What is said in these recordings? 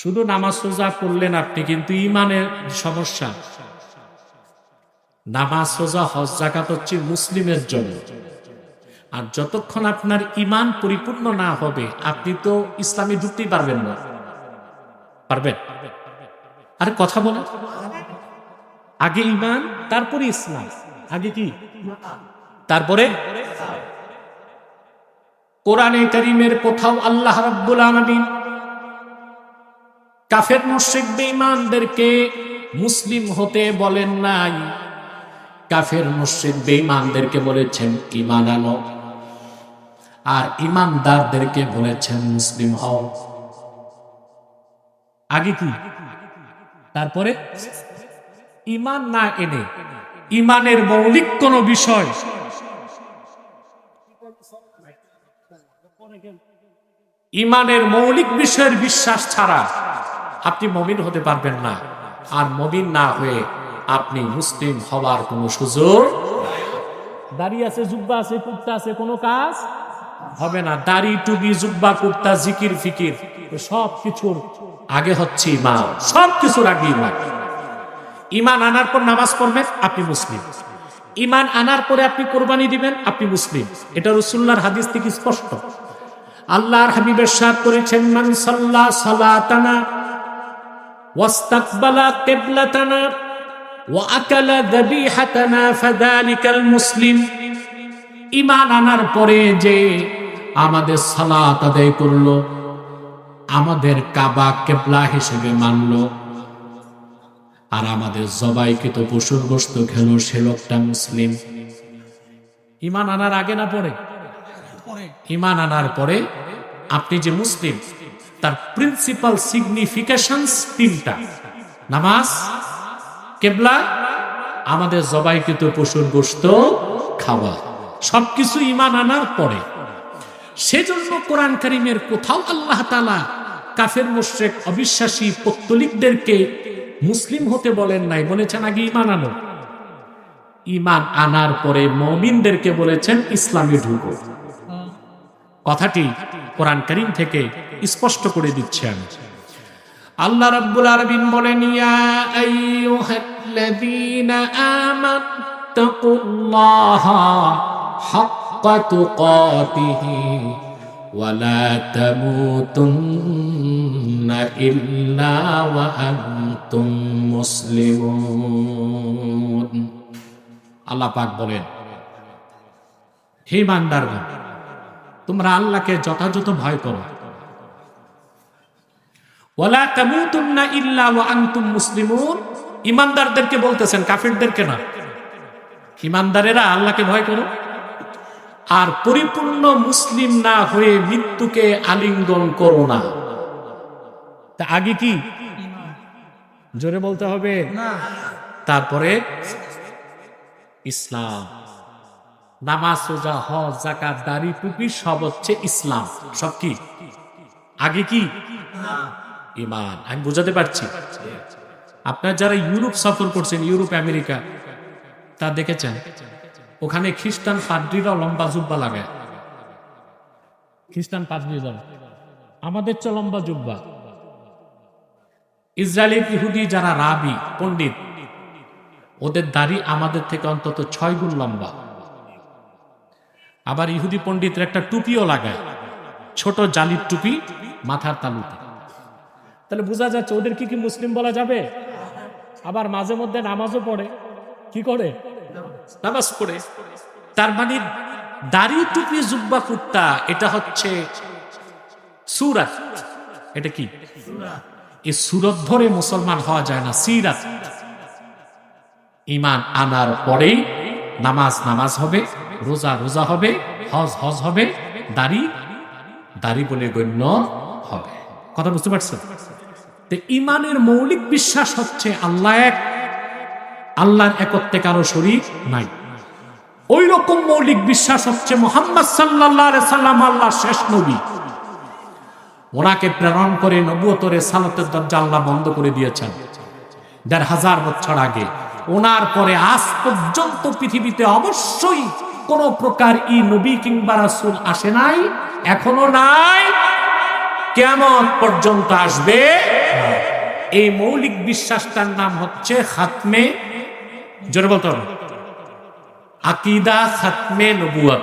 শুধু নামাজ সোজা করলেন আপনি, কিন্তু ইমানের সমস্যা। নামাজ সোজা হজ জাকাত হচ্ছে মুসলিমের জন্য। আর যতক্ষণ আপনার ইমান পরিপূর্ণ না হবে, আপনি তো ইসলামে ঢুকতেই পারবেন না। পারবেন? আরে কথা বলে আগে ইমান, তারপরে ইসলাম। আগে কি? তারপরে? কোরআনে করিমের কোথাও আল্লাহ রাব্বুল আলামিন কাফের মুশরিক বেঈমানদেরকে মুসলিম হতে বলেন নাই। কাফের মুশরিক বেঈমানদেরকে বলেছেন ঈমান আনো আর ইমানদারদেরকে বলেছেন, মুসলিম হও। আগে কি? তারপরে? ইমান না এনে ইমানের মৌলিক কোন বিষয়। ইমানের মৌলিক বিষয়ের বিশ্বাস ছাড়া আপনি মমিন হতে পারবেন না। আর মমিন না হয়ে আপনি মুসলিম হওয়ার কোনো সুযোগ দাড়ি আছে, জুব্বা আছে, কুর্তা আছে, কোনো কাজ হবে না। দাড়ি, টুপি, জুব্বা, কুর্তা, জিকির, ফিকির, সব কিছুর আগে হচ্ছে ইমান। সব কিছুর আগে ইমান। ইমান আনার পর নামাজ পড়বেন, আপনি মুসলিম। ইমান আনার পরে আপনি কোরবানি দিবেন, আপনি মুসলিম। এটা রসুল্লাহর হাদিস থেকে স্পষ্ট। আল্লাহর হাবিবের সাথ করেছেন, মান সাল্লা সালাতানা ওয়াস্তাকবালা কিবলাতানা ওয়া আকালা যাবিহাতানা ফাযালিকাল মুসলিম। ঈমান আনার পরে যে আমাদের সালাত আদায় করল, আমাদের কাবা কেবলা হিসেবে মানলো। আর আমাদের জবাইকৃত পশুর গোস্ত খেলো সে লোকটা মুসলিম। ইমান আনার আগে না পরে? ইমান আনার পরে আপনি যে মুসলিম তার প্রিন্সিপাল সিগনিফিকেশনস তিনটা। নামাজ, কেবলা, আমাদের জবাইকৃত পশুর গোস্ত খাওয়া। সবকিছু ইমান আনার পরে। সেজন্য কোরআন করিমের কোথাও আল্লাহ তালা কাফের, মুশ্রেক, অবিশ্বাসী পত্তলিকদেরকে মুসলিম হতে বলেন নাই। বলেছেন আগে ইমান আনো? ইমান আনার পরে মমিনদেরকে বলেছেন, ইসলামী ঢুকো। কথাটি কোরআন করিম থেকে স্পষ্ট করে দিচ্ছেন। আল্লাহ রাব্বুল আলামিন বলেন, ইয়া ওয়ালা আল্লাহ পাক বলেন, হে বান্দারগণ তোমরা আল্লাহকে যথাযথ ভয় করো। ওয়ালা তামুতুন্না ইল্লা ওয়া আনতুম মুসলিমুন। ইমানদারদেরকে বলতেছেন কাফিরদেরকে না। ইমানদারেরা আল্লাহকে ভয় করো। আর পরিপূর্ণ মুসলিম না হয়ে মৃত্যুকে আলিঙ্গন করো না। তা আগে কি? জোরে বলতে হবে। তারপরে ইসলাম। নামাজ সোজা হজ জাকাত দাড়ি, টুপি সব হচ্ছে ইসলাম। সব কি? আগে কি? ইমান। আমি বোঝাতে পারছি। আপনার যারা ইউরোপ সফর করছেন, ইউরোপ, আমেরিকা, তা দেখেছেন? ওখানে খ্রিস্টান পাদ্রীরা লম্বা জুব্বা লাগায়। খ্রিস্টান পাদ্রীরা। আমাদের তো লম্বা জুব্বা। ইসরায়েলি ইহুদি যারা রাবি, পণ্ডিত, ওদের দাড়ি আমাদের থেকে অন্তত ছয় গুণ লম্বা। আবার ইহুদি পণ্ডিতের একটা টুপিও লাগায়। ছোট জালির টুপি মাথার তালুতে। তাহলে বোঝা যাচ্ছে ওদের কি কি মুসলিম বলা যাবে? আবার মাঝে মধ্যে নামাজও পড়ে। কি করে? নামাজ পড়ে। তার মানে দাড়ি, টুপি, জুব্বা, কুর্তা, এটা হচ্ছে সুরাত। এটা কি? এই সুরত ধরে মুসলমান হওয়া যায় না, সিরাত। ইমান আনার পরেই নামাজ নামাজ হবে। রোজা রোজা হবে, হজ হজ হবে, দাড়ি দাড়ি বলে গণ্য হবে। কথা বুঝতে পারছেন? তো ইমানের মৌলিক বিশ্বাস হচ্ছে আল্লাহ এক, আল্লাহর একত্রে কারও শরীর নাই। ওই রকম মৌলিক বিশ্বাস হচ্ছে মোহাম্মদ সাল্লাহ সাল্লাম আল্লাহ শেষ নবী। ওনাকে প্রেরণ করে নবুয়তরে সালতের দরজা আল্লাহ বন্ধ করে দিয়েছেন। দেড় হাজার বছর আগে। ওনার পরে আজ পর্যন্ত পৃথিবীতে অবশ্যই কোন প্রকার ই নবী কিংবা রাসুল আসে নাই, এখনও নাই। কেমন পর্যন্ত আসবে? এই মৌলিক বিশ্বাসটার নাম হচ্ছে বলতে। হবে আকিদা খাতমে নবুয়াত।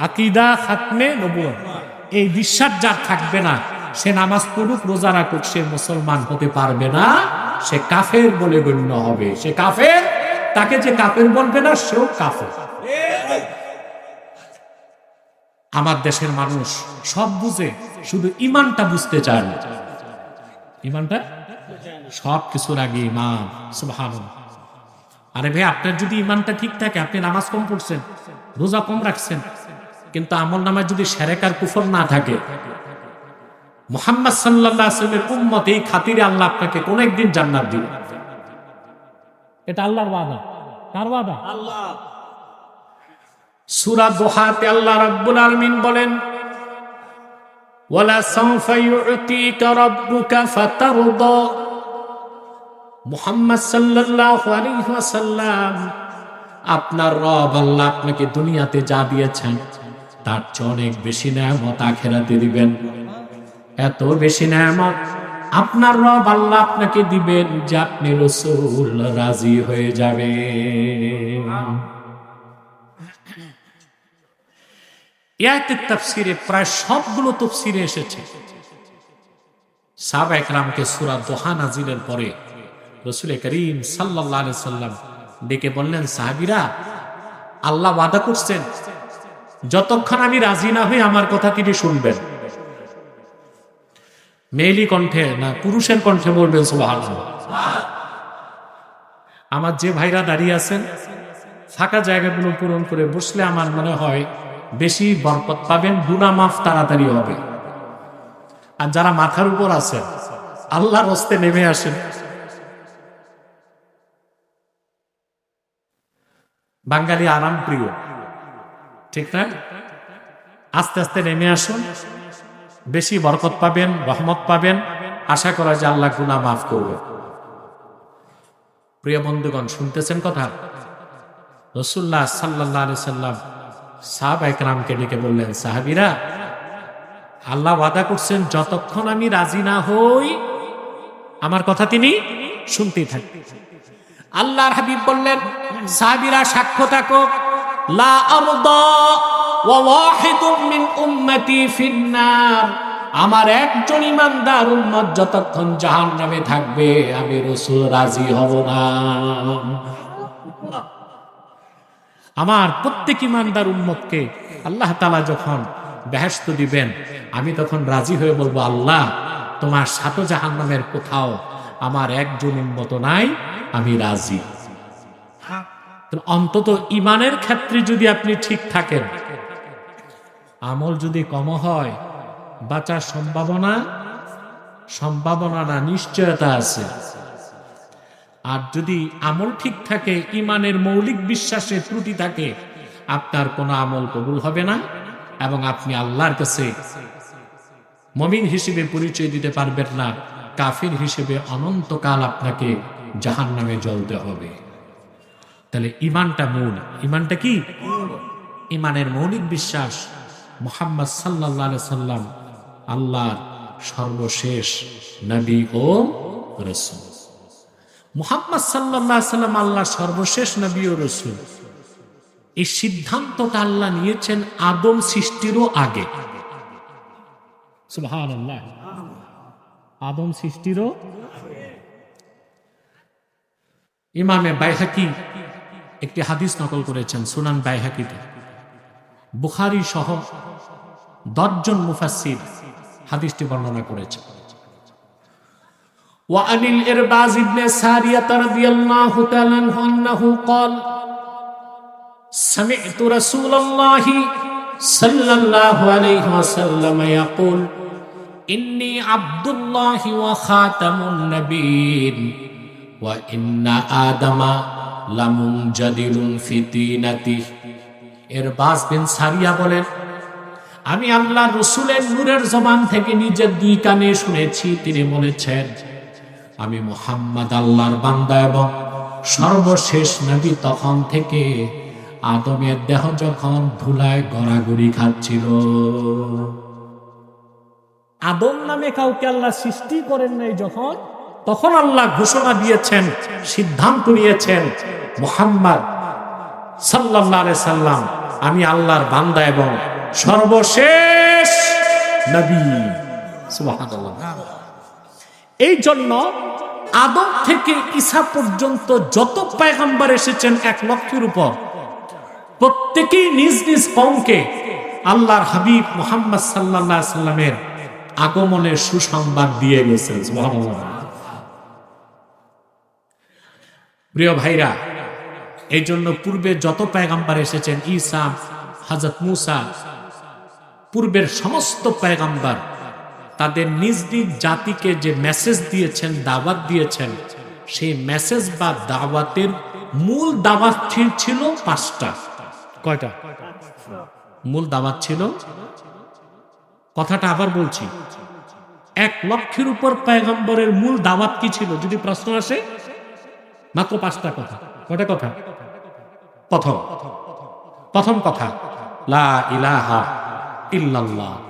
আকিদা খাতমে নবুয়াত। এই বিশ্বাস যার থাকবে না, সে নামাজ পড়ুক, রোজা রাখুক, সে মুসলমান হতে পারবে না, সে কাফের বলে গণ্য হবে। সে কাফের, তাকে যে কাফের বলবে না, সেও কাফের। আমার দেশের মানুষ সব বুঝে, শুধু ইমানটা বুঝতে চায় ইমানটা? সব কিছুর আগে ইমান সুবহান আরে ভাই, আপনার যদি ইমানটা ঠিক থাকে, আপনি নামাজ কম পড়ছেন, রোজা কম রাখছেন, কিন্তু আমল নামায় যদি সেরেকার কুফর না থাকে, মোহাম্মদ সাল্লাহ আসলামের উম্মত এই খাতিরে আল্লাহ আপনাকে কোন একদিন জান্নাত দিবে এটা আল্লাহর ওয়াদা। কার ওয়াদা? সূরা দোহাতে আল্লাহ রাব্বুল আলামিন বলেন মুহাম্মদ সাল্লাল্লাহু আপনার রব আল্লাহ আপনাকে দুনিয়াতে যা দিয়েছেন, তার চেয়ে অনেক বেশি নেয়ামত আখেরাতে দিবেন। এত বেশি নেয়ামত আপনার রব আল্লাহ আপনাকে দিবেন যে আপনি রসুল, রাজি হয়ে যাবে ইয়াতের তাফসিরে প্রায় সবগুলো তফসিরে এসেছে। সাহাবা একরামকে সুরা দোহা নাজিলের পরে রসুল করিম সাল্লাহ সাল্লাম ডেকে বললেন, সাহাবিরা, আল্লাহ ওয়াদা করছেন, যতক্ষণ আমি রাজি না হই আমার কথা তিনি শুনবেন। মেয়েলি কণ্ঠে না, পুরুষের কণ্ঠে বলবেন আমার যে ভাইরা দাঁড়িয়ে আছেন, ফাঁকা জায়গাগুলো পূরণ করে বসলে আমার মনে হয় বেশি বরকত পাবেন গুনা মাফ তাড়াতাড়ি হবে। আর যারা মাথার উপর আছেন, আল্লাহর হস্তে নেমে আসেন। বাঙালি আরাম প্রিয়। ঠিক না? আস্তে আস্তে নেমে আসুন। বেশি বরকত পাবেন, রহমত পাবেন। আশা করা যে আল্লাহ গুনা মাফ করবে। প্রিয় বন্ধুগণ, শুনতেছেন কথা? রসুল্লাহ সাল্লাহ সাল্লাম সাহাব একরামকে ডেকে বললেন, সাহাবিরা, আল্লাহ ওয়াদা করছেন, যতক্ষণ আমি রাজি না হই, আমার কথা তিনি শুনতেই থাকবেন। আল্লাহর হাবিব বললেন, সাহাবিরা, সাক্ষ্য থাকো। লা মিন উম্মতি ফিন্নার। আমার একজন ইমানদার উম্মত যতক্ষণ জাহান্নামে থাকবে, আমি রসুল রাজি হব না। আমার প্রত্যেক ইমানদার উম্মতকে আল্লাহ তালা যখন বেহেস্ত দিবেন, আমি তখন রাজি হয়ে বলব, আল্লাহ, তোমার সাত জাহান্নামের কোথাও আমার একজন উন্মত নাই, আমি রাজি। অন্তত ইমানের ক্ষেত্রে যদি আপনি ঠিক থাকেন, আমল যদি কম হয়, বাঁচার সম্ভাবনা সম্ভাবনা না নিশ্চয়তা আছে। আর যদি আমল ঠিক থাকে ইমানের মৌলিক বিশ্বাসে ত্রুটি থাকে, আপনার কোনো আমল কবুল হবে না এবং আপনি আল্লাহর কাছে মমিন হিসেবে পরিচয় দিতে পারবেন না, কাফির হিসেবে অনন্তকাল আপনাকে জাহান নামে জ্বলতে হবে। তাহলে ইমানটা মূল। ইমানটা কি? ইমানের মৌলিক বিশ্বাস। মোহাম্মদ সাল্লাহ সাল্লাম আল্লাহর সর্বশেষ নবী ও রসুল। মুহাম্মদ সাল্লাহ সাল্লাম আল্লাহ সর্বশেষ নবী ও রসুল। এই সিদ্ধান্তটা আল্লাহ নিয়েছেন আদম সৃষ্টিরও আগে। আদম সৃষ্টিরও ইমামে বাইহাকি একটি হাদিস নকল করেছেন সুনান বাইহাকিতে। বুখারি সহ দশজন মুফাসসির হাদিসটি বর্ণনা করেছেন। وعن الإرباز بن سارية رضي الله تعالى عنه أنه قال سمعت رسول الله صلى الله عليه وسلم يقول إني عبد الله وخاتم النبيين وإن آدم لمنجدل في دينته এরবাজ বিন সারিয়া বলেন আমি আল্লাহ রসুলের নূরের জবান থেকে নিজের দুই কানে শুনেছি তিনি বলেছেন আমি মোহাম্মদ আল্লাহর বান্দা এবং সর্বশেষ নবী তখন থেকে আদমের দেহ যখন ধুলায় গড়াগড়ি খাচ্ছিল আদম নামে কাউকে আল্লাহ সৃষ্টি করেন নাই যখন, তখন আল্লাহ ঘোষণা দিয়েছেন, সিদ্ধান্ত নিয়েছেন, মোহাম্মদ সাল্লাহ সাল্লাম, আমি আল্লাহর বান্দা এবং সর্বশেষ নবী সুবহানাল্লাহ। এই জন্য আদম থেকে ঈসা পর্যন্ত যত পায়গাম্বার এসেছেন এক লক্ষের উপর, প্রত্যেকেই নিজ নিজ কমকে আল্লাহর হাবিব মোহাম্মদ সাল্লাহ সাল্লামের আগমনের সুসংবাদ দিয়ে গেছেন প্রিয় ভাইরা এই জন্য পূর্বে যত পায়গাম্বার এসেছেন, ঈসা হাজরত মুসা, পূর্বের সমস্ত পায়গাম্বার তাদের নিজ নিজ জাতিকে যে মেসেজ দিয়েছেন, দাওয়াত দিয়েছেন, সেই মেসেজ বা দাওয়াতের মূল দাওয়াত ছিল- পাঁচটা। কয়টা? মূল দাওয়াত ছিল? কথাটা আবার বলছি। এক লক্ষের উপর পায়গম্বরের মূল দাওয়াত কি ছিল? যদি প্রশ্ন আসে মাত্র পাঁচটা কথা। কয়টা কথা? প্রথম। প্রথম কথা, লা ইলাহা ইল্লাল্লাহ।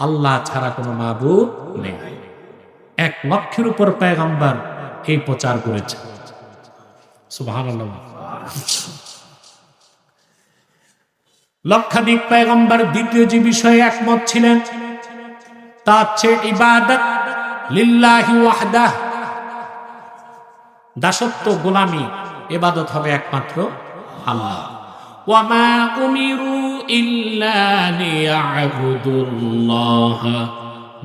আল্লাহ ছাড়া কোনো মাবুদ নেই। এক লক্ষের উপর পেগম্বর এই প্রচার করেছে। লক্ষাধিক পেগম্বর দ্বিতীয় যে বিষয়ে একমত ছিলেন। তা হচ্ছে ইবাদত লিল্লাহি ওয়াহদাহ। দাসত্ব, গোলামি এবাদত হবে একমাত্র আল্লাহ। ওয়ামা উমিরু ইল্লা লিয়াবুদুল্লাহ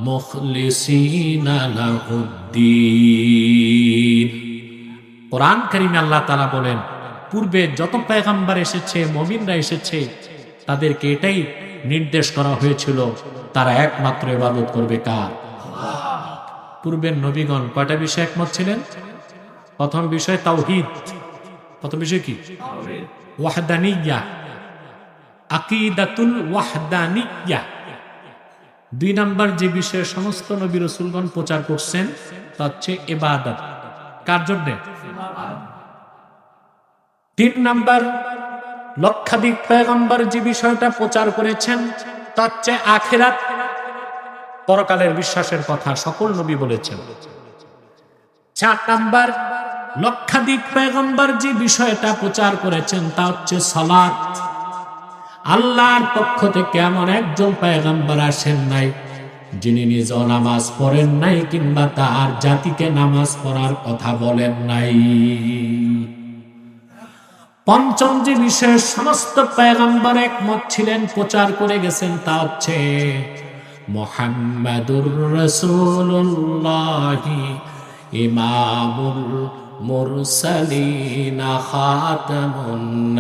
মুখলিসিনা লাহুদ্দিন কোরআন কারিমে আল্লাহ তাআলা বলেন, পূর্বে যত পয়গম্বর এসেছে, মুমিনরা এসেছে, তাদেরকে এটাই নির্দেশ করা হয়েছিল, তারা একমাত্র ইবাদত করবে কার? পূর্বের নবীগণ কয়টা বিষয় একমত ছিলেন? প্রথম বিষয় তাওহিদ, প্রথম বিষয় কি? ওয়াহদানিয়া, আকিদাতুল ওয়াহদানিয়া। দুই নাম্বার যে বিষয়ে সমস্ত নবী রসুলগণ প্রচার করছেন তা হচ্ছে এবাদত কার জন্য? তিন নাম্বার, লক্ষাধিক পয়গম্বর যে বিষয়টা প্রচার করেছেন তা হচ্ছে আখেরাত পরকালের বিশ্বাসের কথা সকল নবী বলেছেন। চার নাম্বার লক্ষাধিক পেগম্বর যে বিষয়টা প্রচার করেছেন, তা হচ্ছে সলাৎ। আল্লাহর পক্ষ থেকে এমন একজন পেগম্বর আসেন নাই, যিনি নিজ নামাজ পড়েন নাই কিংবা তার জাতিকে নামাজ পড়ার কথা বলেন নাই। পঞ্চম যে বিষয়ে সমস্ত পেগম্বর একমত ছিলেন, প্রচার করে গেছেন, তা হচ্ছে মোহাম্মদুর রসুল্লাহি ইমামুল মুরসালিনা খাতামুন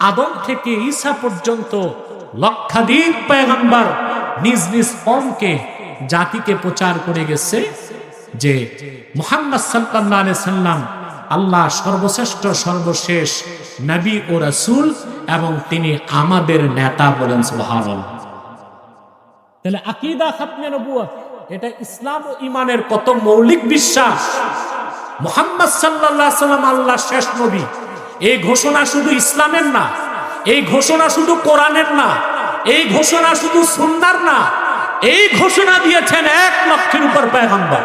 আদম থেকে ঈসা পর্যন্ত লক্ষাধিক পয়গম্বর নিজ নিজ কমকে, জাতিকে প্রচার করে গেছে যে মুহাম্মদ সাল্লাল্লাহু আলাইহি সাল্লাম আল্লাহ সর্বশ্রেষ্ঠ, সর্বশেষ নবী ও রাসূল এবং তিনি আমাদের নেতা বলেন, সুবহানাল্লাহ। তাহলে আকীদা খাতমে নবুয়ত এটা ইসলাম ও ইমানের কত মৌলিক বিশ্বাস। মোহাম্মদ আলাইহি সাল্লাম আল্লাহ শেষ নবী। এই ঘোষণা শুধু ইসলামের না, এই ঘোষণা শুধু কোরআনের না, এই ঘোষণা শুধু সুন্দর না, এই ঘোষণা দিয়েছেন এক লক্ষের উপর পয়গম্বর।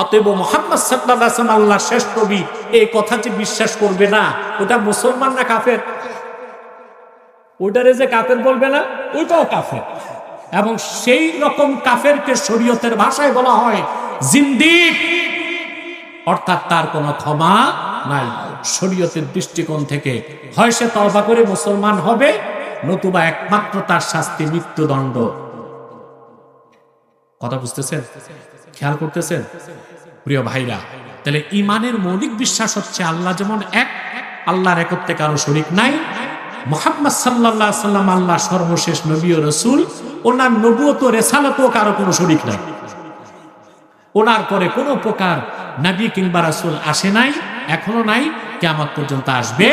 অতএব মোহাম্মদ আলাইহি আল্লাহ শেষ নবী, এই কথা যে বিশ্বাস করবে না, ওটা মুসলমান না কাফের? ওইটারে যে কাফের বলবে না, ওইটাও কাফের। এবং সেই রকম কাফেরকে শরীয়তের ভাষায় বলা হয় জিন্দিক। অর্থাৎ তার কোনো ক্ষমা নাই। শরীয়তের দৃষ্টিকোণ থেকে হয় সে তওবা করে মুসলমান হবে, নতুবা একমাত্র তার শাস্তি মৃত্যুদণ্ড। কথা বুঝতেছেন? খেয়াল করতেছেন? প্রিয় ভাইরা, তাহলে ইমানের মৌলিক বিশ্বাস হচ্ছে আল্লাহ যেমন এক, আল্লাহর একত্রে কারও শরিক নাই। মোহাম্মদ সাল্লাহ সাল্লাম আল্লাহ সর্বশেষ নবী ও রসুল ওনার নবুয়ত রেসালতও কারও কোনো শরিক নাই। ওনার পরে কোনো প্রকার নবী কিংবা রাসুল আসে নাই, এখনও নাই কেমন পর্যন্ত আসবে।